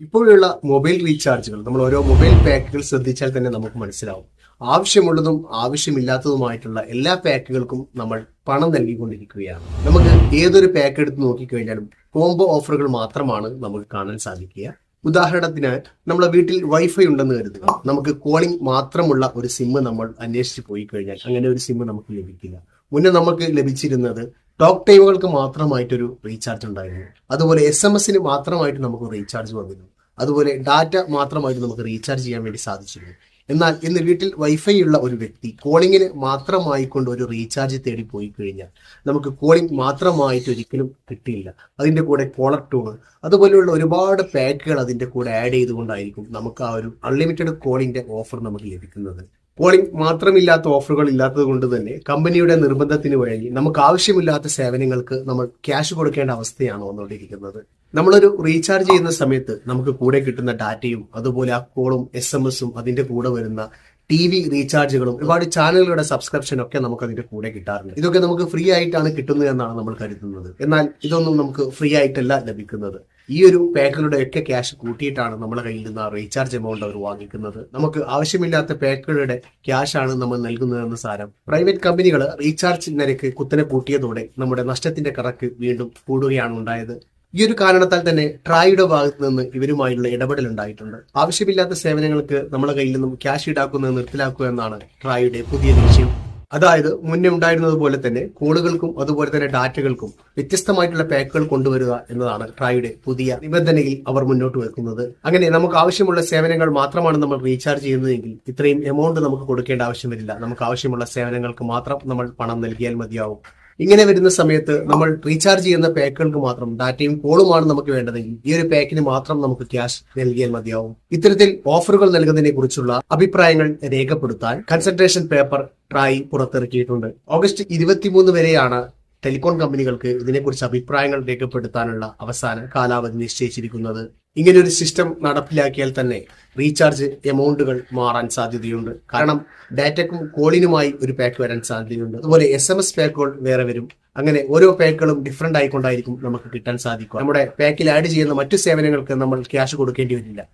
ഇപ്പോഴുള്ള മൊബൈൽ റീചാർജുകൾ നമ്മൾ ഓരോ മൊബൈൽ പാക്കുകൾ ശ്രദ്ധിച്ചാൽ തന്നെ നമുക്ക് മനസ്സിലാവും. ആവശ്യമുള്ളതും ആവശ്യമില്ലാത്തതുമായിട്ടുള്ള എല്ലാ പാക്കുകൾക്കും നമ്മൾ പണം നൽകിക്കൊണ്ടിരിക്കുകയാണ്. നമുക്ക് ഏതൊരു പാക്ക് എടുത്ത് നോക്കിക്കഴിഞ്ഞാലും കോംബോ ഓഫറുകൾ മാത്രമാണ് നമുക്ക് കാണാൻ സാധിക്കുക. ഉദാഹരണത്തിന് നമ്മുടെ വീട്ടിൽ വൈഫൈ ഉണ്ടെന്ന് കരുതുക. നമുക്ക് കോളിംഗ് മാത്രമുള്ള ഒരു സിം നമ്മൾ അന്വേഷിച്ച് പോയി കഴിഞ്ഞാൽ അങ്ങനെ ഒരു സിം നമുക്ക് ലഭിക്കില്ല. മുന്നേ നമുക്ക് ലഭിച്ചിരുന്നത് ടോക്ക് ടൈമുകൾക്ക് മാത്രമായിട്ടൊരു റീചാർജ് ഉണ്ടായിരുന്നു. അതുപോലെ എസ് എം എസിന് മാത്രമായിട്ട് നമുക്ക് റീചാർജ് വന്നിരുന്നു. അതുപോലെ ഡാറ്റ മാത്രമായിട്ട് നമുക്ക് റീചാർജ് ചെയ്യാൻ വേണ്ടി സാധിച്ചിരുന്നു. എന്നാൽ ഇന്ന് വീട്ടിൽ വൈഫൈ ഉള്ള ഒരു വ്യക്തി കോളിങ്ങിന് മാത്രമായിക്കൊണ്ട് ഒരു റീചാർജ് തേടി പോയി കഴിഞ്ഞാൽ നമുക്ക് കോളിംഗ് മാത്രമായിട്ട് ഒരിക്കലും കിട്ടിയില്ല. അതിന്റെ കൂടെ കോളർ ടൂണ് അതുപോലെയുള്ള ഒരുപാട് പാക്കുകൾ അതിന്റെ കൂടെ ആഡ് ചെയ്തുകൊണ്ടായിരിക്കും നമുക്ക് ആ ഒരു അൺലിമിറ്റഡ് കോളിന്റെ ഓഫർ നമുക്ക് ലഭിക്കുന്നത്. കോളിംഗ് മാത്രമില്ലാത്ത ഓഫറുകൾ ഇല്ലാത്തത് കൊണ്ട് തന്നെ കമ്പനിയുടെ നിർബന്ധത്തിന് വഴി നമുക്ക് ആവശ്യമില്ലാത്ത സേവനങ്ങൾക്ക് നമ്മൾ ക്യാഷ് കൊടുക്കേണ്ട അവസ്ഥയാണ് വന്നുകൊണ്ടിരിക്കുന്നത്. നമ്മളൊരു റീചാർജ് ചെയ്യുന്ന സമയത്ത് നമുക്ക് കൂടെ കിട്ടുന്ന ഡാറ്റയും അതുപോലെ ആ കോളും എസ് എം എസും അതിന്റെ കൂടെ വരുന്ന ടി വി റീചാർജുകളും ഒരുപാട് ചാനലുകളുടെ സബ്സ്ക്രിപ്ഷൻ ഒക്കെ നമുക്ക് അതിന്റെ കൂടെ കിട്ടാറുണ്ട്. ഇതൊക്കെ നമുക്ക് ഫ്രീ ആയിട്ടാണ് കിട്ടുന്നത് എന്നാണ് നമ്മൾ കരുതുന്നത്. എന്നാൽ ഇതൊന്നും നമുക്ക് ഫ്രീ ആയിട്ടല്ല ലഭിക്കുന്നത്. ഈ ഒരു പാക്കുകളുടെ ഒക്കെ ക്യാഷ് കൂട്ടിയിട്ടാണ് നമ്മുടെ കയ്യിൽ നിന്ന് റീചാർജ് എമൗണ്ട് അവർ വാങ്ങിക്കുന്നത്. നമുക്ക് ആവശ്യമില്ലാത്ത പാക്കുകളുടെ ക്യാഷ് ആണ് നമ്മൾ നൽകുന്നതെന്ന് സാരം. പ്രൈവറ്റ് കമ്പനികൾ റീചാർജ് നിരക്ക് കുത്തനെ കൂട്ടിയതോടെ നമ്മുടെ നഷ്ടത്തിന്റെ കണക്ക് വീണ്ടും കൂടുകയാണ് ഉണ്ടായത്. ഈ ഒരു കാരണത്താൽ തന്നെ ട്രായുടെ ഭാഗത്ത് നിന്ന് ഇവരുമായുള്ള ഇടപെടൽ ഉണ്ടായിട്ടുണ്ട്. ആവശ്യമില്ലാത്ത സേവനങ്ങൾക്ക് നമ്മുടെ കയ്യിൽ നിന്നും ക്യാഷ് ഈടാക്കുന്നത് നിർത്തലാക്കുക എന്നാണ് ട്രായുടെ പുതിയ ലക്ഷ്യം. അതായത് മുന്നേ ഉണ്ടായിരുന്നത് പോലെ തന്നെ കോളുകൾക്കും അതുപോലെ തന്നെ ഡാറ്റകൾക്കും വ്യത്യസ്തമായിട്ടുള്ള പാക്കുകൾ കൊണ്ടുവരിക എന്നതാണ് ട്രായുടെ പുതിയ നിബന്ധനയിൽ അവർ മുന്നോട്ട് വെക്കുന്നത്. അങ്ങനെ നമുക്ക് ആവശ്യമുള്ള സേവനങ്ങൾ മാത്രമാണ് നമ്മൾ റീചാർജ് ചെയ്യുന്നതെങ്കിൽ ഇത്രയും എമൗണ്ട് നമുക്ക് കൊടുക്കേണ്ട ആവശ്യം വരില്ല. നമുക്ക് ആവശ്യമുള്ള സേവനങ്ങൾക്ക് മാത്രം നമ്മൾ പണം നൽകിയാൽ മതിയാവും. ഇങ്ങനെ വരുന്ന സമയത്ത് നമ്മൾ റീചാർജ് ചെയ്യുന്ന പാക്കുകൾക്ക് മാത്രം ഡാറ്റയും കോളുമാണ് നമുക്ക് വേണ്ടതെങ്കിൽ ഈ ഒരു പാക്കിന് മാത്രം നമുക്ക് ക്യാഷ് നൽകിയാൽ മതിയാവും. ഇത്തരത്തിൽ ഓഫറുകൾ നൽകുന്നതിനെ കുറിച്ചുള്ള അഭിപ്രായങ്ങൾ രേഖപ്പെടുത്താൻ കൺസൾട്ടേഷൻ പേപ്പർ ട്രായി പുറത്തിറക്കിയിട്ടുണ്ട്. ഓഗസ്റ്റ് ഇരുപത്തിമൂന്ന് വരെയാണ് ടെലികോം കമ്പനികൾക്ക് ഇതിനെക്കുറിച്ച് അഭിപ്രായങ്ങൾ രേഖപ്പെടുത്താനുള്ള അവസാന കാലാവധി നിശ്ചയിച്ചിരിക്കുന്നത്. ഇങ്ങനെ ഒരു സിസ്റ്റം നടപ്പിലാക്കിയാൽ തന്നെ റീചാർജ് എമൗണ്ടുകൾ മാറാൻ സാധ്യതയുണ്ട്. കാരണം ഡാറ്റക്കും കോളിനുമായി ഒരു പാക്ക് വരാൻ സാധ്യതയുണ്ട്. അതുപോലെ എസ് എം എസ് പാക്കുകൾ വേറെ വരും. അങ്ങനെ ഓരോ പാക്കുകളും ഡിഫറെന്റ് ആയിക്കൊണ്ടായിരിക്കും നമുക്ക് കിട്ടാൻ സാധിക്കുക. നമ്മുടെ പാക്കിൽ ആഡ് ചെയ്യുന്ന മറ്റു സേവനങ്ങൾക്ക് നമ്മൾ ക്യാഷ് കൊടുക്കേണ്ടി വരില്ല.